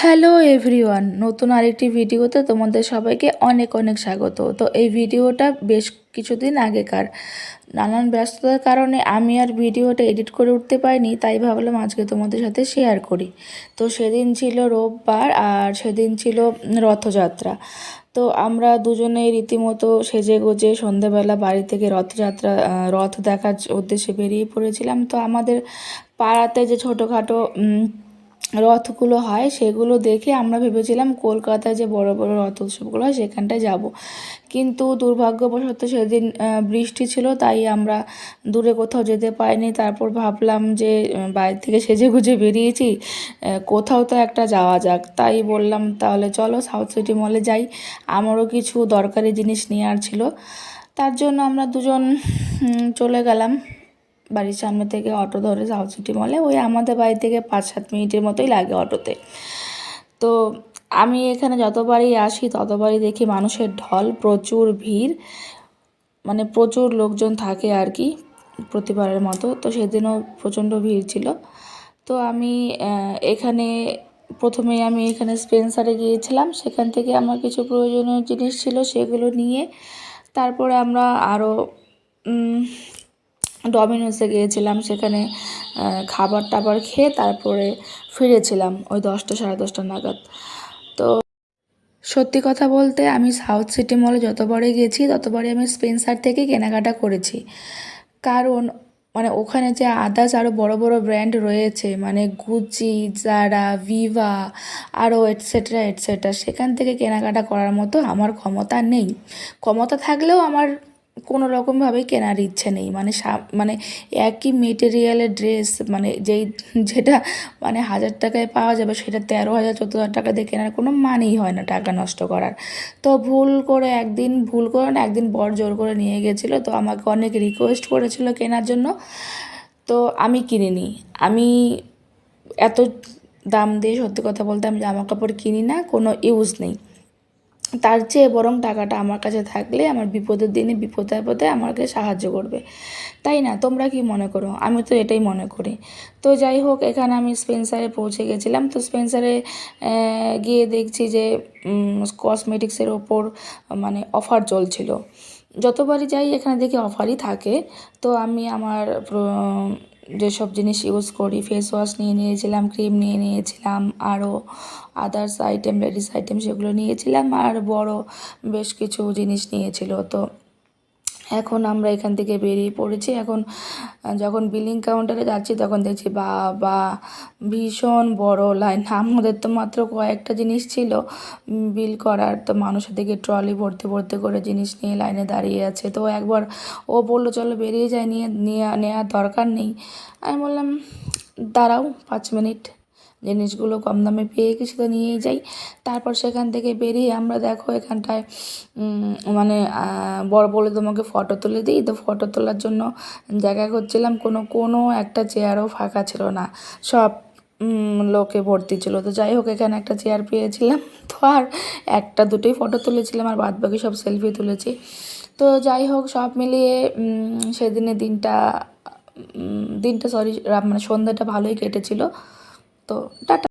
Hello everyone, নতুন আরেকটি ভিডিওতে তোমাদের সবাইকে অনেক অনেক স্বাগত। তো এই ভিডিওটা বেশ কিছুদিন আগেকার। নানান ব্যস্ততার কারণে আমি আর ভিডিওটা এডিট করে উঠতে পারিনি, তাই ভাবলাম আজকে তোমাদের সাথে শেয়ার করি। তো সেদিন ছিল রোববার আর সেদিন ছিল রথযাত্রা। তো আমরা দুজনে রীতিমতো সেজে গুজে সন্ধেবেলা বাড়ি থেকে রথযাত্রা রথ দেখার উদ্দেশ্যে বেরিয়ে পড়েছিলাম। তো আমাদের পাড়াতে যে ছোটোখাটো রথগুলো হয়, সেগুলো দেখে আমরা ভেবেছিলাম কলকাতায় যে বড় বড় রথ উৎসবগুলো হয় সেখানটায় যাব। কিন্তু দুর্ভাগ্যবশত সেদিন বৃষ্টি ছিল, তাই আমরা দূরে কোথাও যেতে পারিনি। তারপর ভাবলাম যে বাইরে থেকে সেজে গুজে বেরিয়েছি কোথাও তো একটা যাওয়া যাক। তাই বললাম, তাহলে চলো সাউথ সিটি মলে যাই। আমারও কিছু দরকারি জিনিস নেওয়ার ছিল। তার জন্য আমরা দুজন চলে গেলাম। বাড়ির সামনে থেকে অটো ধরে সাউথ সিটি মলে, ওই আমাদের বাড়ি থেকে পাঁচ সাত মিনিটের মতোই লাগে অটোতে। তো আমি এখানে যতবারই আসি, ততবারই দেখি মানুষের ঢল, প্রচুর ভিড় মানে প্রচুর লোকজন থাকে আর কি প্রতিবারের মতো। তো সেদিনও প্রচণ্ড ভিড় ছিল। তো আমি এখানে প্রথমে আমি এখানে স্পেন্সারে গিয়েছিলাম। সেখান থেকে আমার কিছু প্রয়োজনীয় জিনিস ছিল সেগুলো নিয়ে, তারপরে আমরা আরও ডমিনোসে গিয়েছিলাম সেখানে খাবার টাবার খেয়ে তারপরে ফিরেছিলাম ওই দশটা, সাড়ে দশটা নাগাদ। তো সত্যি কথা বলতে আমি সাউথ সিটি মলে যতবারই গেছি, ততবারই আমি স্পেন্সার থেকে কেনাকাটা করেছি। কারণ মানে ওখানে যে আদার্স আরও বড় বড় ব্র্যান্ড রয়েছে মানে গুচি জারা ভিভা আরও এটসেট্রা এটসেট্রা সেখান থেকে কেনাকাটা করার মতো আমার ক্ষমতা নেই। ক্ষমতা থাকলেও আমার কোনো রকমভাবেই কেনার ইচ্ছে নেই। মানে মানে একই মেটেরিয়ালের ড্রেস মানে যেই, যেটা মানে হাজার টাকায় পাওয়া যাবে, সেটা তেরো হাজার, চোদ্দ হাজার টাকা দিয়ে কেনার কোনো মানেই হয় না টাকা নষ্ট করার। তো ভুল করে একদিন, ভুল করে না, একদিন বর জোর করে নিয়ে গেছিল, তো আমাকে অনেক রিকোয়েস্ট করেছিল কেনার জন্য। তো আমি কিনিনি। আমি এত দাম দিয়ে সত্যি কথা বলতে আমি জামা কাপড় কিনি না, কোনো ইউজ নেই। তার চেয়ে বরং টাকাটা আমার কাছে থাকলে আমার বিপদের দিনে, বিপদে আপদে আমাকে সাহায্য করবে। তাই না? তোমরা কি মনে করো? আমি তো এটাই মনে করি। তো যাই হোক, এখানে আমি স্পেন্সারে পৌঁছে গেছিলাম। তো স্পেন্সারে গিয়ে দেখছি যে কসমেটিক্সের ওপর মানে অফার চলছিল। যতবারই যাই, এখানে দেখি অফারই থাকে। তো আমি আমার যেসব জিনিস ইউজ করি ফেস ওয়াশ নিয়ে নিয়েছিলাম ক্রিম নিয়ে নিয়েছিলাম আরও আদার্স আইটেম লেডিস আইটেম সেগুলো নিয়েছিলাম, আর বড় বেশ কিছু জিনিস নিয়েছিল। তো এখন আমরা এখান থেকে বেরিয়ে পড়েছি। এখন, যখন বিলিং কাউন্টারে যাচ্ছি, তখন দেখছি বা বা ভীষণ বড় লাইন আমাদের তো মাত্র কয়েকটা জিনিস ছিল। বিল করার, তো মানুষের দিকে ট্রলি ভর্তি ভর্তি করে জিনিস নিয়ে লাইনে দাঁড়িয়ে আছে। তো একবার ও বলল, চলো বেরিয়ে যায় নিয়ে নেওয়ার দরকার নেই। আমি বললাম, দাঁড়াও, পাঁচ মিনিট জিনিসগুলো কম দামে পেয়ে গেছি তো নিয়েই যাই। তারপর সেখান থেকে বেরিয়ে আমরা দেখো এখানটায় মানে বড় বলে তোমাকে ফটো তুলে দিই। তো ফটো তোলার জন্য জায়গা করছিলাম কোনো কোনো একটা চেয়ারও ফাঁকা ছিল না। সব লোকে ভর্তি ছিল। তো যাই হোক, এখানে একটা চেয়ার পেয়েছিলাম। তো আর একটা, দুটোই ফটো তুলেছিলাম আর বাদ বাকি সব সেলফি তুলেছি। তো যাই হোক, সব মিলিয়ে সেদিনের দিনটা দিনটা সরি মানে সন্ধ্যাটা ভালোই কেটেছিল। তো টাটা।